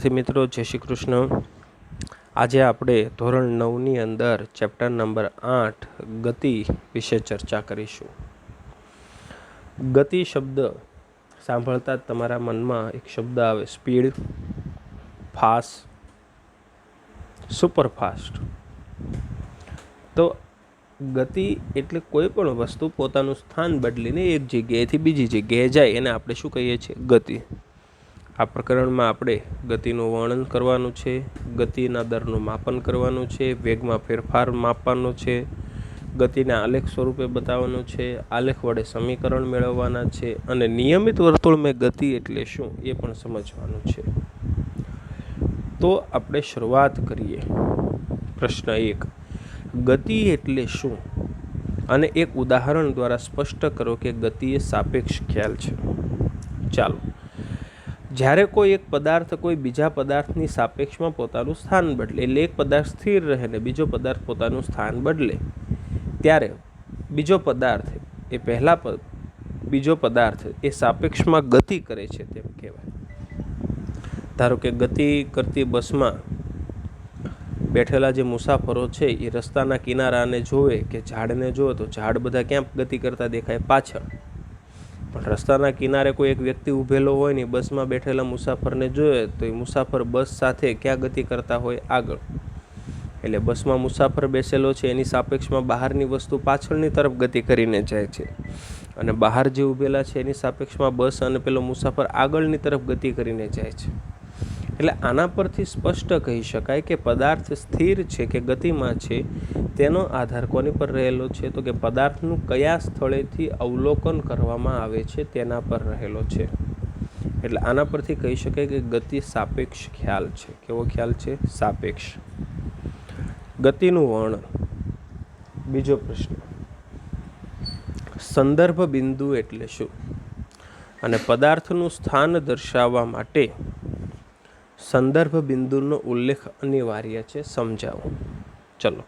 મિત્રો, જય શ્રી કૃષ્ણ. આજે આપણે ધોરણ નવની અંદર ચેપ્ટર નંબર આઠ, ગતિ વિશે ચર્ચા કરીશું. ગતિ શબ્દ સાંભળતા જ તમારા મનમાં એક શબ્દ આવે, સ્પીડ, ફાસ્ટ સુપર ફાસ્ટ તો ગતિ એટલે કોઈ પણ વસ્તુ પોતાનું સ્થાન બદલીને એક જગ્યાએથી બીજી જગ્યાએ જાય, એને આપણે શું કહીએ છીએ? ગતિ. આ પ્રકરણમાં આપણે ગતિનું વર્ણન કરવાનું છે, ગતિના દરનું માપન કરવાનું છે, વેગમાં ફેરફાર માપવાનો છે, ગતિને આલેખ સ્વરૂપે બતાવવાનું છે, આલેખ વડે સમીકરણ મેળવવાના છે અને નિયમિત વર્તુળમાં ગતિ એટલે શું એ પણ સમજવાનું છે. તો આપણે શરૂઆત કરીએ. પ્રશ્ન એક, ગતિ એટલે શું? અને એક ઉદાહરણ દ્વારા સ્પષ્ટ કરો કે ગતિ એ સાપેક્ષ ખ્યાલ છે. ચાલો જ્યારે કોઈ એક પદાર્થ કોઈ બીજા પદાર્થની સાપેક્ષમાં પોતાનું સ્થાન બદલે, એટલે એક પદાર્થ સ્થિર રહે ને બીજો પદાર્થ પોતાનું સ્થાન બદલે, ત્યારે બીજો પદાર્થ એ પહેલા બીજો પદાર્થ એ સાપેક્ષમાં ગતિ કરે છે તેમ કહેવાય. ધારો કે ગતિ કરતી બસમાં બેઠેલા જે મુસાફરો છે, એ રસ્તાના કિનારાને જોવે કે ઝાડને જોવે તો ઝાડ બધા ક્યાં ગતિ કરતા દેખાય? પાછળ. પણ રસ્તાના કિનારે કોઈ એક વ્યક્તિ ઊભેલો હોય ને બસમાં બેઠેલા મુસાફરને જોઈએ તો એ મુસાફર બસ સાથે ક્યાં ગતિ કરતા હોય આગળ. એટલે બસમાં મુસાફર બેસેલો છે, એની સાપેક્ષમાં બહારની વસ્તુ પાછળની તરફ ગતિ કરીને જાય છે. અને બહાર જે ઊભેલા છે, એની સાપેક્ષમાં બસ અને પેલો મુસાફર આગળની તરફ ગતિ કરીને જાય છે. એટલે આના પરથી સ્પષ્ટ કહી શકાય કે પદાર્થ સ્થિર છે કે ગતિમાં છે, તેનો આધાર કોની પર રહેલો છે? તો કે પદાર્થનું કયા સ્થળેથી અવલોકન કરવામાં આવે છે તેના પર રહેલો છે. એટલે આના પરથી કહી શકાય કે ગતિ સાપેક્ષ ખ્યાલ છે. કેવો ખ્યાલ છે? સાપેક્ષ. ગતિનું વર્ણન. બીજો પ્રશ્ન. સંદર્ભ બિંદુ એટલે શું? અને પદાર્થનું સ્થાન દર્શાવવા માટે સંદર્ભ બિંદુનો ઉલ્લેખ અનિવાર્ય છે, સમજાવો. ચલો.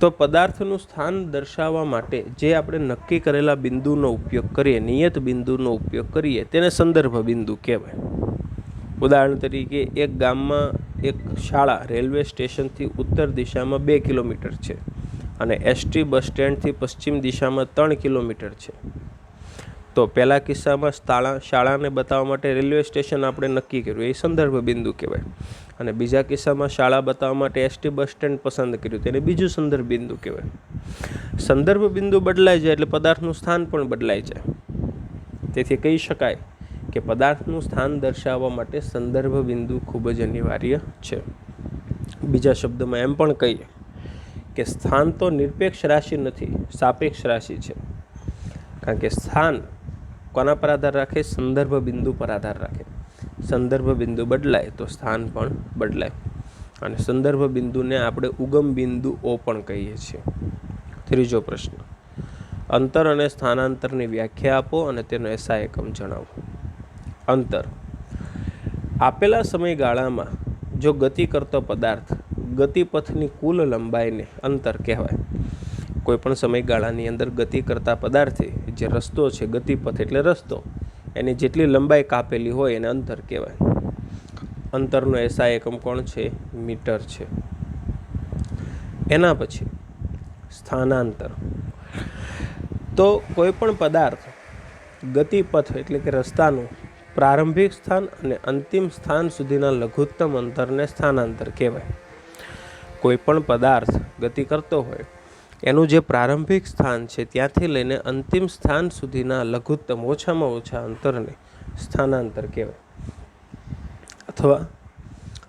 તો પદાર્થનું સ્થાન દર્શાવવા માટે જે આપણે નક્કી કરેલા બિંદુનો ઉપયોગ કરીએ, નિયત બિંદુનો ઉપયોગ કરીએ, તેને સંદર્ભ બિંદુ કહેવાય. ઉદાહરણ તરીકે, એક ગામમાં એક શાળા રેલવે સ્ટેશનથી ઉત્તર દિશામાં બે કિલોમીટર છે અને એસટી બસ સ્ટેન્ડથી પશ્ચિમ દિશામાં ત્રણ કિલોમીટર છે. તો પહેલા કિસ્સામાં શાળા શાળાને બતાવવા માટે રેલવે સ્ટેશન આપણે નક્કી કર્યું. એ સંદર્ભ બિંદુ કહેવાય. અને બીજા કિસ્સામાં શાળા બતાવવા માટે એસટી બસ સ્ટેન્ડ પસંદ કર્યું તેને બીજું સંદર્ભ બિંદુ કહેવાય. સંદર્ભ બિંદુ બદલાય જાય એટલે પદાર્થનું સ્થાન પણ બદલાય જાય તેથી કહી શકાય કે પદાર્થનું સ્થાન દર્શાવવા માટે સંદર્ભ બિંદુ ખૂબ જ અનિવાર્ય છે. બીજા શબ્દમાં એમ પણ કહીએ કે સ્થાન તો નિરપેક્ષ રાશિ નથી, સાપેક્ષ રાશિ છે. કારણ કે સ્થાન કોના પર આધાર રાખે? સંદર્ભ બિંદુ પર આધાર રાખે. સંદર્ભ બિંદુ બદલાય તો સ્થાન પણ બદલાય. અને સંદર્ભ બિંદુને આપણે ઉગમ બિંદુ ઓ પણ કહીએ છીએ. ત્રીજો પ્રશ્ન. અંતર અને સ્થાનાંતરની વ્યાખ્યા આપો અને તેનો એસા એકમ જણાવો. અંતર. આપેલા સમયગાળામાં જો ગતિ કરતો પદાર્થ ગતિપથની કુલ લંબાઈને અંતર કહેવાય. કોઈપણ સમયગાળાની અંદર ગતિ કરતા પદાર્થે જે રસ્તો છે, ગતિપથ એટલે રસ્તો, એની જેટલી લંબાઈ કાપેલી હોય એને અંતર કહેવાય. અંતરનો એસા એકમ કોણ છે? મીટર છે. એના પછી સ્થાનાંતર. તો કોઈ પણ પદાર્થ ગતિપથ એટલે કે રસ્તાનું પ્રારંભિક સ્થાન અને અંતિમ સ્થાન સુધીના લઘુત્તમ અંતરને સ્થાનાંતર કહેવાય. કોઈ પણ પદાર્થ ગતિ કરતો હોય એનું જે પ્રારંભિક સ્થાન છે, ત્યાંથી લઈને અંતિમ સ્થાન સુધીના લઘુત્તમ ઓછામાં ઓછા અંતરને સ્થાનાંતર કહેવાય. અથવા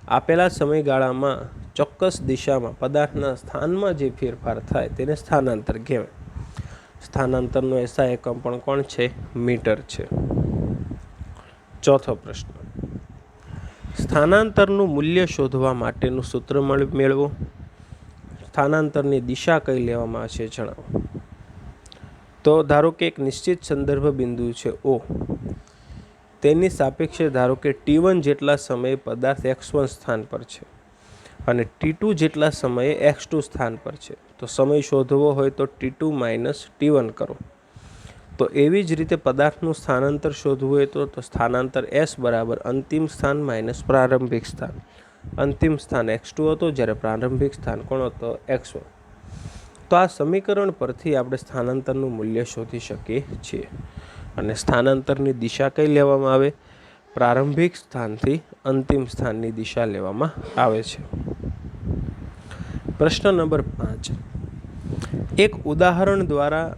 આપેલા સમયગાળામાં ચોક્કસ દિશામાં પદાર્થના સ્થાનમાં જે ફેરફાર થાય તેને સ્થાનાંતર કહેવાય. સ્થાનાંતરનો એસા એકમ પણ કોણ છે? મીટર છે. ચોથો પ્રશ્ન. સ્થાનાંતરનું મૂલ્ય શોધવા માટેનું સૂત્ર મેળવો. સ્થાનાંતરની દિશા કઈ લેવામાં આવશે જણાવો. તો ધારો કે એક નિશ્ચિત સંદર્ભ બિંદુ છે ઓ તેની સાપેક્ષે ધારો કે ટી વન જેટલા સમયે પદાર્થ એક્સ વન સ્થાન પર છે અને ટી ટુ જેટલા સમયે એક્સ ટુ સ્થાન પર છે. તો સમય શોધવો હોય તો T two minus T one કરો. તો એવી જ રીતે પદાર્થનું સ્થાનાંતર શોધવું હોય તો સ્થાનાંતર એસ બરાબર અંતિમ સ્થાન માઇનસ પ્રારંભિક સ્થાન. અંતિમ સ્થાન એક્સ ટુ હતો, જ્યારે પ્રારંભિક સ્થાન કોણ હતો? એક્સ વન તો આ સમીકરણ પરથી આપણે સ્થાનાંતરનું મૂલ્ય શોધી શકીએ છીએ. અને સ્થાનાંતરની દિશા કઈ લેવામાં આવે? પ્રારંભિક સ્થાનથી અંતિમ સ્થાનની દિશા લેવામાં આવે છે. પ્રશ્ન નંબર પાંચ. એક ઉદાહરણ દ્વારા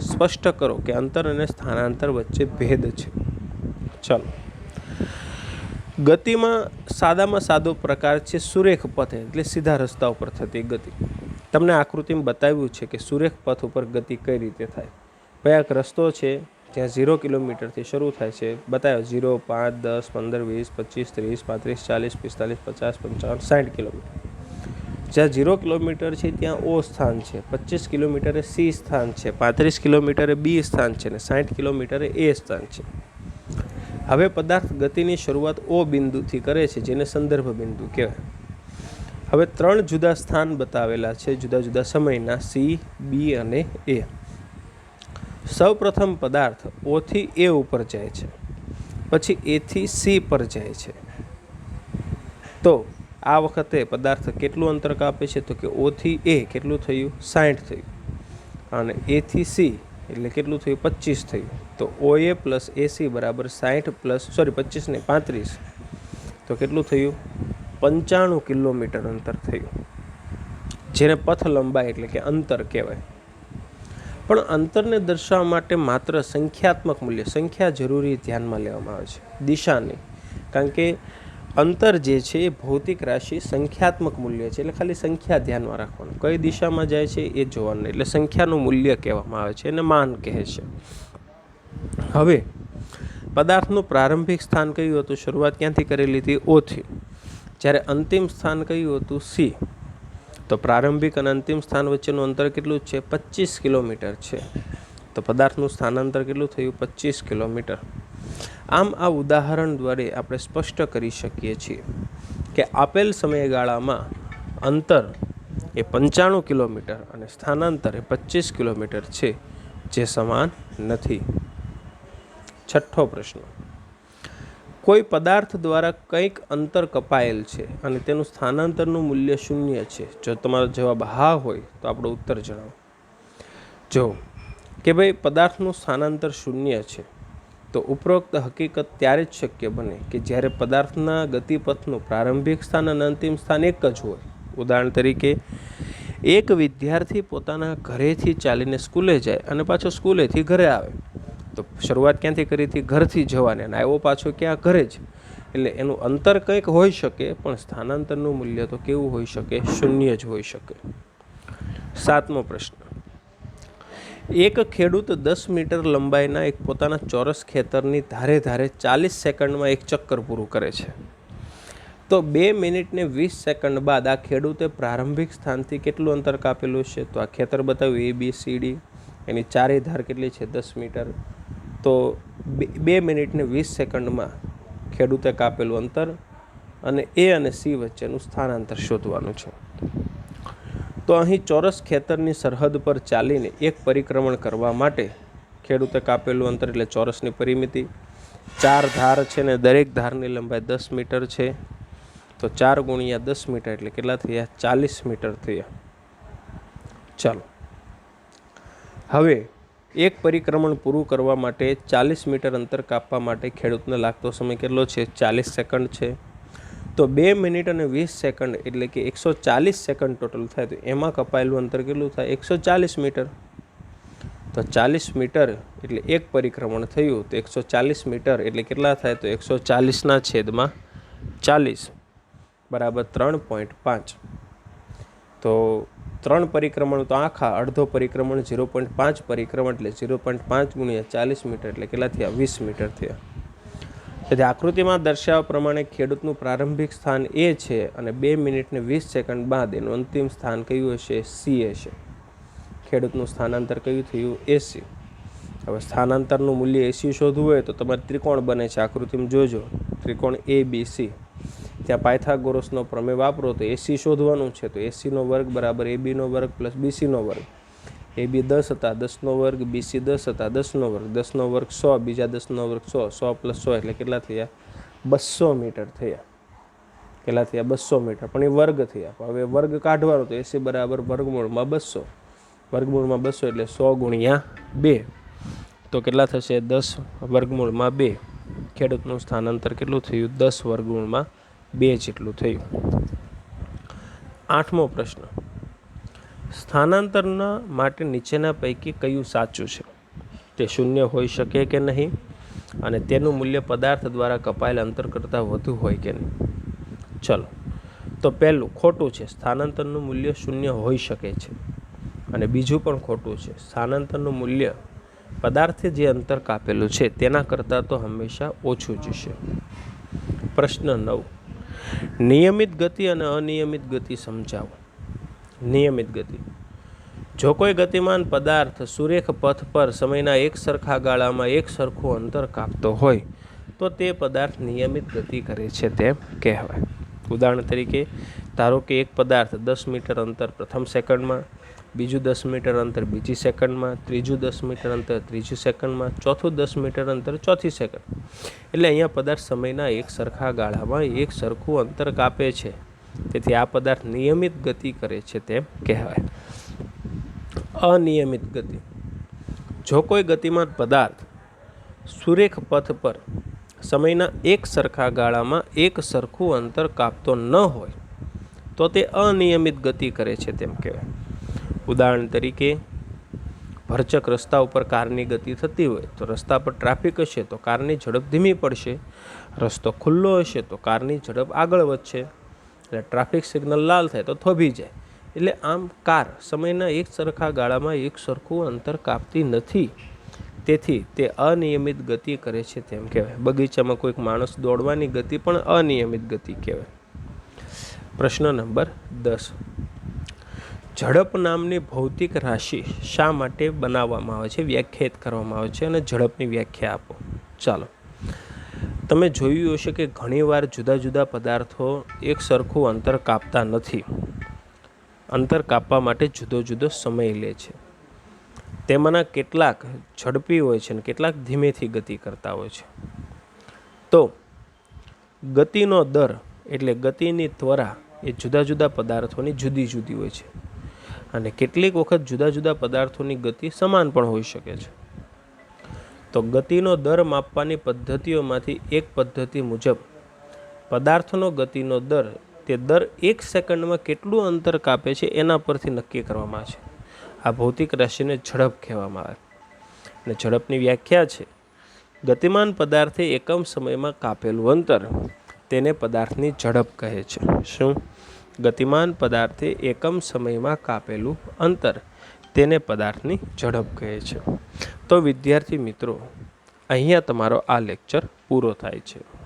સ્પષ્ટ કરો કે અંતર અને સ્થાનાંતર વચ્ચે ભેદ છે. ચાલો. ગતિમાં સાદામાં સાદો પ્રકાર છે સુરેખ પથ, એટલે સીધા રસ્તા ઉપર થતી ગતિ. તમને આકૃતિમાં બતાવ્યું છે કે સુરેખ પથ ઉપર ગતિ કઈ રીતે થાય? ભાઈ એક રસ્તો છે જ્યાં ઝીરો કિલોમીટરથી શરૂ થાય છે. બતાવ્યો, ઝીરો, પાંચ, દસ, પંદર, વીસ, પચીસ, ત્રીસ, પાંત્રીસ, ચાલીસ, પિસ્તાલીસ, પચાસ, પંચાવન, સાઠ કિલોમીટર. જ્યાં ઝીરો કિલોમીટર છે, ત્યાં ઓ સ્થાન છે, પચીસ કિલોમીટરે સી સ્થાન છે, પાંત્રીસ કિલોમીટરે બી સ્થાન છે, અને સાઠ કિલોમીટરે એ સ્થાન છે. હવે પદાર્થ ગતિની શરૂઆત ઓ બિંદુથી કરે છે, જેને સંદર્ભ બિંદુ કહેવાય. હવે ત્રણ જુદા સ્થાન બતાવેલા છે, જુદા જુદા સમયના સી બી અને એ સૌપ્રથમ પદાર્થ ઓથી એ ઉપર જાય છે, પછી એથી સી પર જાય છે. તો આ વખતે પદાર્થ કેટલું અંતર કાપે છે? તો કે ઓથી એ કેટલું થયું? સાઠ થયું. અને એથી સી એટલે કેટલું થયું? પચીસ થયું. તો ઓએ પ્લસ એસી બરાબર સાઠ પ્લસ સોરી પચીસ ને પાંત્રીસ. તો કેટલું થયું? પંચાણું કિલોમીટર અંતર થયું. જેને પથ લંબાઈ એટલે કે અંતર કહેવાય. પણ અંતરને દર્શાવવા માટે માત્ર સંખ્યાત્મક મૂલ્ય, સંખ્યા જરૂરી ધ્યાનમાં લેવામાં આવે છે. દિશાની. કારણ કે અંતર જે છે એ ભૌતિક રાશિ સંખ્યાત્મક મૂલ્ય છે, એટલે ખાલી સંખ્યા ધ્યાનમાં રાખવાનું. કઈ દિશામાં જાય છે એ જોવાનું એટલે સંખ્યાનું મૂલ્ય કહેવામાં આવે છે, એને માન કહે છે. હવે, પદાર્થનું પ્રારંભિક સ્થાન કયું હતું? શરૂઆત ક્યાંથી કરેલી હતી? ઓથી જ્યારે અંતિમ સ્થાન કયું હતું? સી. તો પ્રારંભિક અને અંતિમ સ્થાન વચ્ચેનું અંતર કેટલું છે? પચીસ કિલોમીટર છે. તો પદાર્થનું સ્થાનાંતર કેટલું થયું? પચીસ કિલોમીટર. આમ આ ઉદાહરણ દ્વારા આપણે સ્પષ્ટ કરી શકીએ છીએ કે આપેલ સમયગાળામાં અંતર એ પંચાણું કિલોમીટર અને સ્થાનાંતર એ પચીસ કિલોમીટર છે, જે સમાન નથી. છઠ્ઠો પ્રશ્ન. કોઈ પદાર્થ દ્વારા કંઈક અંતર કપાયેલ છે અને તેનું સ્થાનાંતરનું મૂલ્ય શૂન્ય છે. જો તમારો જવાબ હા હોય તો આપણો ઉત્તર જણાવો. જો કે ભાઈ પદાર્થનું સ્થાનાંતર શૂન્ય છે, તો ઉપરોક્ત હકીકત ત્યારે જ શક્ય બને કે જ્યારે પદાર્થના ગતિપથનું પ્રારંભિક સ્થાન અને અંતિમ સ્થાન એક જ હોય. ઉદાહરણ તરીકે, એક વિદ્યાર્થી પોતાના ઘરેથી ચાલીને સ્કૂલે જાય અને પાછો સ્કૂલેથી ઘરે આવે. તો શરૂઆત ક્યાંથી કરી હતી? ઘરથી જવાને. અને આવ્યો પાછો ક્યાં? ઘરે જ. એટલે એનું અંતર કંઈક હોઈ શકે, પણ સ્થાનાંતરનું મૂલ્ય તો કેવું હોઈ શકે? શૂન્ય જ હોઈ શકે. સાતમો પ્રશ્ન. એક ખેડૂત દસ મીટર લંબાઈના એક પોતાના ચોરસ ખેતરની ધારે ધારે ચાલીસ સેકન્ડમાં એક ચક્કર પૂરું કરે છે. તો બે મિનિટને વીસ સેકન્ડ બાદ આ ખેડૂતે પ્રારંભિક સ્થાનથી કેટલું અંતર કાપેલું છે? તો આ ખેતર બતાવ્યું એ બી સી ડી એની ચારે ધાર કેટલી છે? દસ મીટર. તો બે મિનિટને વીસ સેકન્ડમાં ખેડૂતે કાપેલું અંતર અને એ અને સી વચ્ચેનું સ્થાનાંતર શોધવાનું છે. તો અહીં ચોરસ ખેતરની સરહદ પર ચાલીને એક પરિક્રમણ કરવા માટે ખેડૂતે કાપેલું અંતર એટલે ચોરસની પરિમિતિ. ચાર ધાર છે ને દરેક ધારની લંબાઈ દસ મીટર છે. તો ચાર ગુણ્યા દસ મીટર એટલે કેટલા થયા? ચાલીસ મીટર થયા. ચાલો. હવે એક પરિક્રમણ પૂરું કરવા માટે ચાલીસ મીટર અંતર કાપવા માટે ખેડૂતને લાગતો સમય કેટલો છે? ચાલીસ સેકન્ડ છે. તો બે મિનિટ અને વીસ સેકન્ડ એટલે કે એકસો ચાલીસ સેકન્ડ ટોટલ થાય. તો એમાં કપાયેલું અંતર કેટલું થાય? એકસો ચાલીસ મીટર. તો ચાલીસ મીટર એટલે એક પરિક્રમણ થયું. તો એકસો ચાલીસ મીટર એટલે કેટલા થાય? તો એકસો ચાલીસના છેદમાં ચાલીસ. બરાબર ત્રણ પોઈન્ટ પાંચ. તો ત્રણ પરિક્રમણ તો આખા અડધો પરિક્રમણ ઝીરો પોઈન્ટ પાંચ પરિક્રમણ એટલે ઝીરો પોઈન્ટ પાંચ ગુણ્યા ચાલીસ મીટર એટલે કેટલા થયા? વીસ મીટર થયા. તેથી આકૃતિમાં દર્શાવ્યા પ્રમાણે ખેડૂતનું પ્રારંભિક સ્થાન એ છે અને બે મિનિટને વીસ સેકન્ડ બાદ એનું અંતિમ સ્થાન કયું હશે? સી હશે. ખેડૂતનું સ્થાનાંતર કયું થયું? એસી હવે સ્થાનાંતરનું મૂલ્ય એસી શોધવું હોય તો તમારે ત્રિકોણ બને છે. આકૃતિમાં જોજો. ત્રિકોણ એ બી સી. ત્યાં પાયથાગોરસનો પ્રમેય વાપરો તો એસી શોધવાનું છે. તો એસીનો વર્ગ બરાબર એ બીનો વર્ગ પ્લસ બીસીનો વર્ગ. એ બી દસ હતા, દસનો વર્ગ, બીસી દસ હતા, દસનો વર્ગ. દસનો વર્ગ સો, બીજા દસનો વર્ગ સો. સો પ્લસ સો એટલે કેટલા થયા? બસો મીટર થયા. કેટલા થયા? બસો મીટર. પણ એ વર્ગ થયા. હવે વર્ગ કાઢવાનો તો એસી બરાબર વર્ગમૂળમાં બસો વર્ગમૂળમાં બસો એટલે સો ગુણ્યા બે. તો કેટલા થશે? દસ વર્ગમૂળમાં બે. ખેડૂતનું સ્થાનાંતર કેટલું થયું? દસ વર્ગમૂળમાં બે જેટલું થયું. આઠમો પ્રશ્ન. સ્થાનાંતરના માટે નીચેના પૈકી કયું સાચું છે? તે શૂન્ય હોઈ શકે કે નહીં? અને તેનું મૂલ્ય પદાર્થ દ્વારા કપાયેલ અંતર કરતાં વધુ હોય કે નહીં? ચલો. તો પહેલું, ખોટું છે. સ્થાનાંતરનું મૂલ્ય શૂન્ય હોઈ શકે છે. અને બીજું પણ ખોટું છે. સ્થાનાંતરનું મૂલ્ય પદાર્થે જે અંતર કાપેલું છે તેના કરતાં તો હંમેશા ઓછું જ છે. પ્રશ્ન નવ. નિયમિત ગતિ અને અનિયમિત ગતિ સમજાવો. નિયમિત ગતિ. જો કોઈ ગતિમાન પદાર્થ સુરેખ પથ પર સમયના એક સરખા ગાળામાં એક સરખું અંતર કાપતો હોય, તો તે પદાર્થ નિયમિત ગતિ કરે છે તેમ કહેવાય. ઉદાહરણ તરીકે, ધારો કે એક પદાર્થ દસ મીટર અંતર પ્રથમ સેકન્ડમાં બીજું દસ મીટર અંતર બીજી સેકન્ડમાં, ત્રીજું દસ મીટર અંતર, ત્રીજી સેકન્ડમાં, ચોથું દસ મીટર અંતર, ચોથી સેકન્ડ. એટલે અહીંયા પદાર્થ સમયના એક સરખા ગાળામાં એક સરખું અંતર કાપે છે. તેથી આ પદાર્થ નિયમિત ગતિ કરે છે તેમ કહેવાય. અનિયમિત ગતિ. જો કોઈ ગતિમાન પદાર્થ સુરેખ પથ પર સમયના એક સરખા ગાળામાં એક સરખું અંતર કાપતો ન હોય, તો તે અનિયમિત ગતિ કરે છે તેમ કહેવાય. ઉદાહરણ તરીકે, ભરચક રસ્તા ઉપર કારની ગતિ થતી હોય, તો રસ્તા પર ટ્રાફિક હશે, તો કારની ઝડપ ધીમી પડશે. રસ્તો ખુલ્લો હશે, તો કારની ઝડપ આગળ વધશે. એટલે ટ્રાફિક સિગ્નલ લાલ થાય, તો થોભી જાય. એટલે આમ કાર સમયના એક સરખા ગાળામાં એક સરખું અંતર કાપતી નથી. તેથી તે અનિયમિત ગતિ કરે છે તેમ કહેવાય. બગીચામાં કોઈક માણસ દોડવાની ગતિ પણ અનિયમિત ગતિ કહેવાય. પ્રશ્ન નંબર દસ. ઝડપ નામની ભૌતિક રાશિ શા માટે બનાવવામાં આવે છે? વ્યાખ્યાયિત કરવામાં આવે છે અને ઝડપની વ્યાખ્યા આપો. ચાલો. તમે જોયું હશે કે ઘણીવાર જુદા જુદા પદાર્થો એક સરખું અંતર કાપતા નથી. અંતર કાપવા માટે જુદો જુદો સમય લે છે. તેમાંના કેટલાક ઝડપી હોય છે અને કેટલાક ધીમેથી ગતિ કરતા હોય છે. તો, ગતિનો દર એટલે ગતિની ત્વરા એ જુદા જુદા પદાર્થોની જુદી જુદી હોય છે. અને કેટલીક વખત જુદા જુદા પદાર્થોની ગતિ સમાન પણ હોઈ શકે છે. તો ગતિનો દર માપવાની પદ્ધતિઓમાંથી એક પદ્ધતિ મુજબ, પદાર્થનો ગતિનો દર તે દર એક સેકન્ડમાં કેટલું અંતર કાપે છે એના પરથી નક્કી કરવામાં આવે છે. આ ભૌતિક રાશિને ઝડપ કહેવામાં આવે. અને ઝડપની વ્યાખ્યા છે, ગતિમાન પદાર્થે એકમ સમયમાં કાપેલું અંતર તેને પદાર્થની ઝડપ કહે છે. શું? ગતિમાન પદાર્થે એકમ સમયમાં કાપેલું અંતર તેને પદાર્થની ઝડપ કહે છે. તો વિદ્યાર્થી મિત્રો, અહીંયા તમારો આ લેક્ચર પૂરો થાય છે.